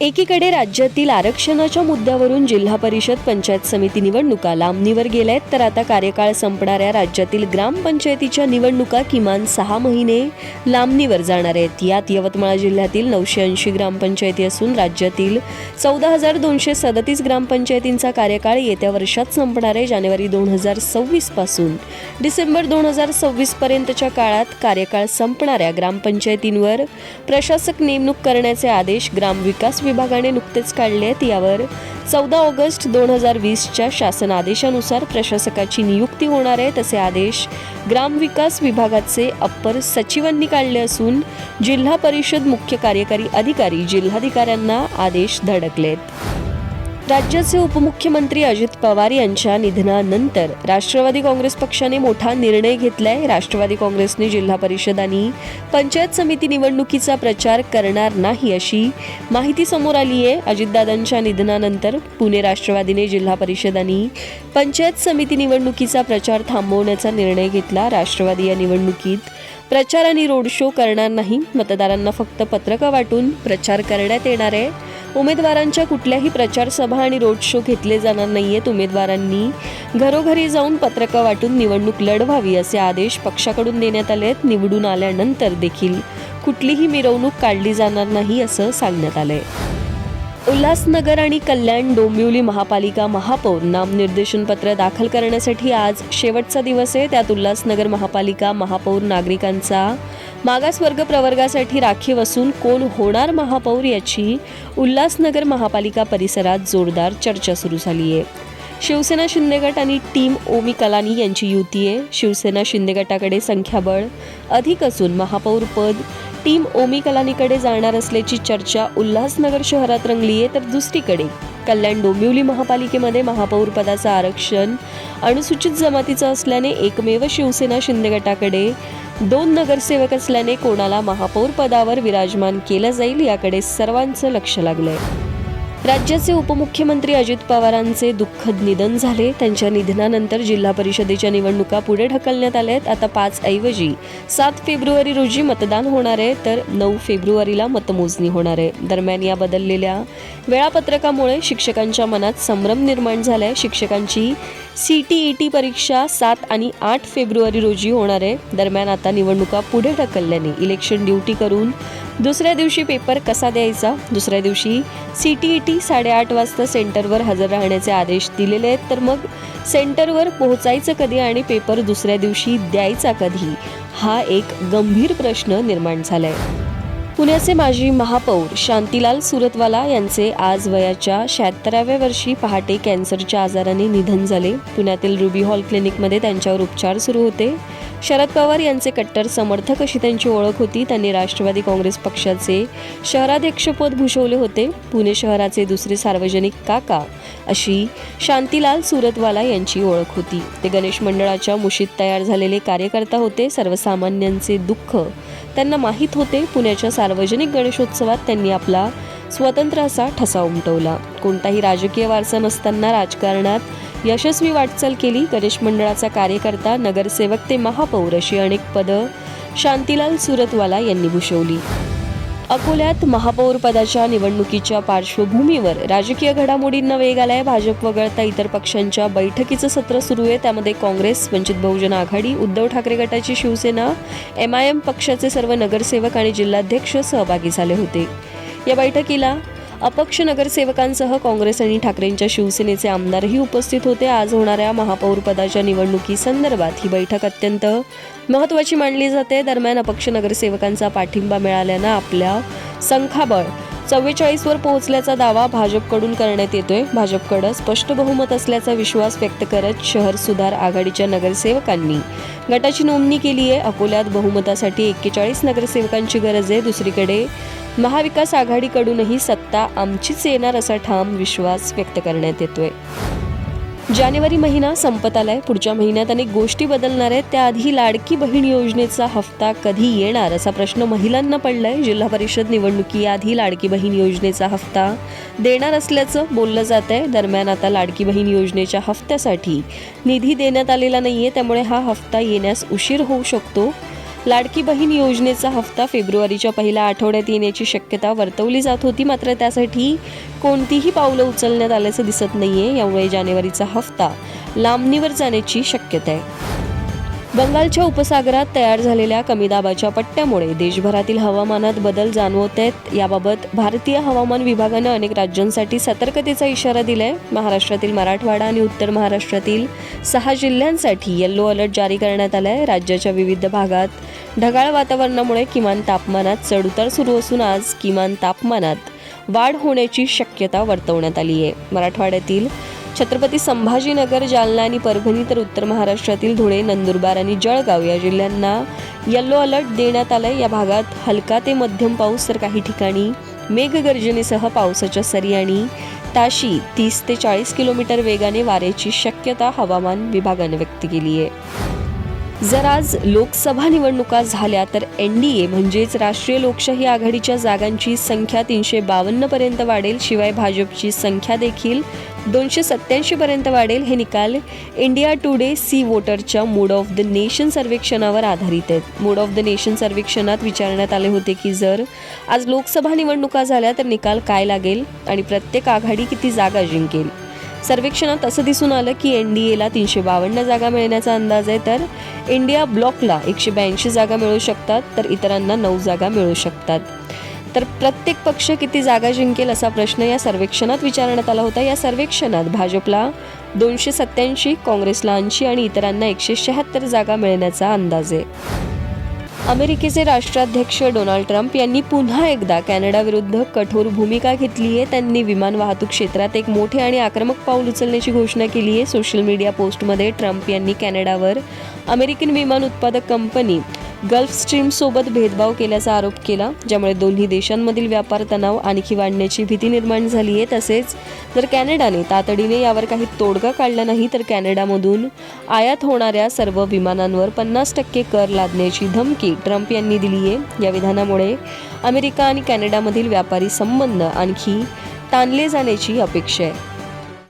एकीकडे राज्यातील आरक्षणाच्या मुद्द्यावरून जिल्हा परिषद पंचायत समिती निवडणुका लांबणीवर गेल्यात तर आता कार्यकाळ संपणाऱ्या राज्यातील ग्रामपंचायतीच्या निवडणुका किमान सहा महिने लांबणीवर जाणार आहेत. यात यवतमाळ जिल्ह्यातील नऊशे ऐंशी ग्रामपंचायती असून राज्यातील चौदा हजार दोनशे सदतीस ग्रामपंचायतींचा कार्यकाळ येत्या वर्षात संपणार आहे. जानेवारी दोन हजार सव्वीसपासून डिसेंबर दोन हजार सव्वीस पर्यंतच्या काळात कार्यकाळ संपणाऱ्या ग्रामपंचायतींवर प्रशासक नेमणूक करण्याचे आदेश ग्रामविकास विभागाने नुकतेच काढले आहेत. यावर चौदा ऑगस्ट दोन हजार वीसच्या शासन आदेशानुसार प्रशासकाची नियुक्ती होणार आहे. तसे आदेश ग्रामविकास विभागाचे अप्पर सचिवांनी काढले असून जिल्हा परिषद मुख्य कार्यकारी अधिकारी जिल्हाधिकाऱ्यांना आदेश धडकलेत. राज्याचे उपमुख्यमंत्री अजित पवार यांच्या निधनानंतर राष्ट्रवादी काँग्रेस पक्षाने मोठा निर्णय घेतलाय. राष्ट्रवादी काँग्रेसने जिल्हा परिषद आणि पंचायत समिती निवडणुकीचा प्रचार करणार नाही अशी माहिती समोर आली आहे. अजितदादांच्या निधनानंतर पुणे राष्ट्रवादीने जिल्हा परिषद आणि पंचायत समिती निवडणुकीचा प्रचार थांबवण्याचा निर्णय घेतला. राष्ट्रवादी या निवडणुकीत प्रचार आणि रोड शो करणार नाही. मतदारांना फक्त पत्रकं वाटून प्रचार करण्यात येणार आहे. उमेदवारांच्या कुठल्याही प्रचार सभा आणि रोड शो घेतले जाणार नाहीयेत उमेदवारांनी. घरोघरी जाऊन पत्रकं वाटून निवडणूक लढवावी असे आदेश पक्षाकडून देण्यात आले आहेत. निवडून आल्यानंतर देखील कुठलीही मिरवणूक काढली जाणार नाही असं सांगण्यात आलंय. उल्हासनगर आणि कल्याण डोंबिवली महापालिका महापौर नामनिर्देशन पत्र दाखल करण्यासाठी आज शेवटचा दिवस आहे. त्यात उल्हासनगर महापालिका महापौर नागरिकांचा मागासवर्ग प्रवर्गासाठी राखीव असून कोण होणार महापौर याची उल्हासनगर महापालिका परिसरात जोरदार चर्चा सुरू झाली आहे. शिवसेना शिंदे गट आणि टीम ओमी कलानी यांची युती आहे. शिवसेना शिंदे गटाकडे संख्याबळ अधिक असून महापौर पद टीम ओमी कलानीकडे जाणार असल्याची चर्चा उल्हासनगर शहरात रंगली आहे तर दुसरीकडे. कल्याण डोंबिवली महापालिकेमध्ये महापौर पदाचं आरक्षण अनुसूचित जमातीचं असल्याने एकमेव शिवसेना शिंदे गटाकडे. दोन नगरसेवक असल्याने कोणाला महापौर पदावर विराजमान केलं जाईल याकडे सर्वांचं लक्ष लागलंय. राज्याचे उपमुख्यमंत्री अजित पवारांचे दुःखद निधन झाले. त्यांच्या निधनानंतर जिल्हा परिषदेच्या निवडणुका पुढे ढकलण्यात आल्या आहेत. आता पाच ऐवजी सात फेब्रुवारी रोजी मतदान होणार आहे तर नऊ फेब्रुवारीला मतमोजणी होणार आहे. दरम्यान या बदललेल्या वेळापत्रकामुळे शिक्षकांच्या मनात संभ्रम निर्माण झालाय. शिक्षकांची सी टी ई टी परीक्षा सात आणि आठ फेब्रुवारी रोजी होणार आहे. दरम्यान आता निवडणुका पुढे ढकलल्याने इलेक्शन ड्युटी करून दुसऱ्या दिवशी पेपर कसा द्यायचा? दुसऱ्या दिवशी सी टी ई टी साडेआठ वाजता सेंटरवर हजर राहण्याचे आदेश दिलेले आहेत. तर मग सेंटरवर पोहोचायचं कधी आणि पेपर दुसऱ्या दिवशी द्यायचा कधी? हा एक गंभीर प्रश्न निर्माण झाला आहे पुण्याचे माजी महापौर शांतीलाल सुरतवाला यांचे आज वयाच्या शहात्तराव्या वर्षी पहाटे कॅन्सरच्या आजाराने निधन झाले. पुण्यातील रुबी हॉल क्लिनिकमध्ये त्यांच्यावर उपचार सुरू होते. शरद पवार यांचे कट्टर समर्थक अशी त्यांची ओळख होती. त्यांनी राष्ट्रवादी काँग्रेस पक्षाचे शहराध्यक्षपद भूषवले होते. पुणे शहराचे दुसरे सार्वजनिक काका अशी शांतीलाल सुरतवाला यांची ओळख होती. ते गणेश मंडळाच्या मुशीत तयार झालेले कार्यकर्ता होते. सर्वसामान्यांचे दुःख त्यांना माहीत होते. पुण्याच्या सार्वजनिक गणेशोत्सवात त्यांनी आपला स्वतंत्र असा ठसा उमटवला. कोणताही राजकीय वारसा नसताना राजकारणात यशस्वी वाटचाल केली गणेश मंडळाचा कार्यकर्ता नगरसेवक ते महापौर अशी अनेक पदं शांतीलाल सुरतवाला यांनी भूषवली. अकोल्यात महापौर पदाच्या निवडणुकीच्या पार्श्वभूमीवर राजकीय घडामोडींना वेग आलाय भाजप वगळता इतर पक्षांच्या बैठकीचं सत्र सुरू आहे. त्यामध्ये काँग्रेस वंचित बहुजन आघाडी उद्धव ठाकरे गटाची शिवसेना एम आय एम पक्षाचे सर्व नगरसेवक आणि जिल्हाध्यक्ष सहभागी झाले होते. या बैठकीला अपक्ष नगरसेवकांसह काँग्रेस आणि ठाकरेंच्या शिवसेनेचे आमदारही उपस्थित होते. आज होणाऱ्या महापौरपदाच्या निवडणुकीसंदर्भात ही बैठक अत्यंत महत्त्वाची मानली जाते. दरम्यान अपक्ष नगरसेवकांचा पाठिंबा मिळाल्यानं आपल्या संख्याबळ चव्वेचाळीसवर पोहोचल्याचा दावा भाजपकडून करण्यात येतोय. भाजपकडं स्पष्ट बहुमत असल्याचा विश्वास व्यक्त करत शहर सुधार आघाडीच्या नगरसेवकांनी. गटाची नोंदणी केली आहे अकोल्यात बहुमतासाठी एक्केचाळीस नगरसेवकांची गरज आहे. दुसरीकडे महाविकास आघाडीकडूनही सत्ता आमचीच येणार असा ठाम विश्वास व्यक्त करण्यात येतोय. जानेवारी महिना संपत आलाय पुढच्या महिन्यात अनेक गोष्टी बदलणार आहेत. त्याआधी लाडकी बहीण योजनेचा हप्ता कधी येणार असा प्रश्न महिलांना पडलाय. जिल्हा परिषद निवडणुकीआधी लाडकी बहीण योजनेचा हप्ता देणार असल्याचं बोललं जात आहे दरम्यान आता लाडकी बहीण योजनेच्या हप्त्यासाठी निधी देण्यात आलेला नाहीये. त्यामुळे हा हप्ता येण्यास उशीर होऊ शकतो. लाडकी बहीण योजनेचा हप्ता फेब्रुवारीच्या पहिल्या आठवड्यात येण्याची शक्यता वर्तवली जात होती. मात्र त्यासाठी कोणतीही पावलं उचलण्यात आल्याचं दिसत नाहीये. यामुळे जानेवारीचा हप्ता लांबणीवर जाण्याची शक्यता आहे. बंगालच्या उपसागरात तयार झालेल्या कमी दाबाच्या पट्ट्यामुळे देशभरातील हवामानात बदल जाणवत आहेत. याबाबत भारतीय हवामान विभागानं अनेक राज्यांसाठी सतर्कतेचा इशारा दिलाय. महाराष्ट्रातील मराठवाडा आणि उत्तर महाराष्ट्रातील सहा जिल्ह्यांसाठी येल्लो अलर्ट जारी करण्यात आलाय. राज्याच्या विविध भागात ढगाळ वातावरणामुळे किमान तापमानात चढउतार सुरू असून आज किमान तापमानात वाढ होण्याची शक्यता वर्तवण्यात आली आहे मराठवाड्यातील छत्रपती संभाजीनगर जालना आणि परभणी तर उत्तर महाराष्ट्रातील धुळे नंदुरबार आणि जळगाव या जिल्ह्यांना येल्लो अलर्ट देण्यात आलाय. या भागात हलका ते मध्यम पाऊस तर काही ठिकाणी मेघगर्जनेसह पावसाच्या सरी आणि ताशी तीस ते चाळीस किलोमीटर वेगाने वाऱ्याची शक्यता हवामान विभागाने व्यक्त केली आहे जर आज लोकसभा निवडणुका झाल्या तर एन डी ए म्हणजेच राष्ट्रीय लोकशाही आघाडीच्या जागांची संख्या तीनशे बावन्न पर्यंत वाढेल. शिवाय भाजपची संख्या देखील दोनशे सत्याऐंशी पर्यंत वाढेल. हे निकाल इंडिया टुडे सी वोटरच्या मूड ऑफ द नेशन सर्वेक्षणावर आधारित आहेत. मूड ऑफ द नेशन सर्वेक्षणात विचारण्यात आले होते की जर आज लोकसभा निवडणुका झाल्या तर निकाल काय लागेल आणि प्रत्येक आघाडी किती जागा जिंकेल? सर्वेक्षणात असं दिसून आलं की एन डी एला तीनशे बावन्न जागा मिळण्याचा अंदाज आहे. तर इंडिया ब्लॉकला एकशे ब्याऐंशी जागा मिळू शकतात तर इतरांना नऊ जागा मिळू शकतात. तर प्रत्येक पक्ष किती जागा जिंकेल असा प्रश्न या सर्वेक्षणात विचारण्यात आला होता. या सर्वेक्षणात भाजपला दोनशे सत्याऐंशी काँग्रेसला ऐंशी आणि इतरांना एकशे शहात्तर जागा मिळण्याचा अंदाज आहे. अमेरिकेचे राष्ट्राध्यक्ष डोनाल्ड ट्रम्प यांनी पुन्हा एकदा कॅनडाविरुद्ध कठोर भूमिका घेतली आहे. त्यांनी विमान वाहतूक क्षेत्रात एक मोठे आणि आक्रमक पाऊल उचलण्याची घोषणा केली आहे. सोशल मीडिया पोस्टमध्ये ट्रम्प यांनी कॅनडावर अमेरिकन विमान उत्पादक कंपनी गल्फ स्ट्रीमसोबत भेदभाव केल्याचा आरोप केला ज्यामुळे दोन्ही देशांमधील व्यापार तणाव आणखी वाढण्याची भीती निर्माण झाली आहे. तसेच जर कॅनडाने तातडीने यावर काही तोडगा काढला नाही तर कॅनडामधून आयात होणाऱ्या सर्व विमानांवर पन्नास टक्के कर लादण्याची धमकी ट्रम्प यांनी दिली आहे. या विधानामुळे अमेरिका आणि कॅनडामधील व्यापारी संबंध आणखी ताणले जाण्याची अपेक्षा आहे.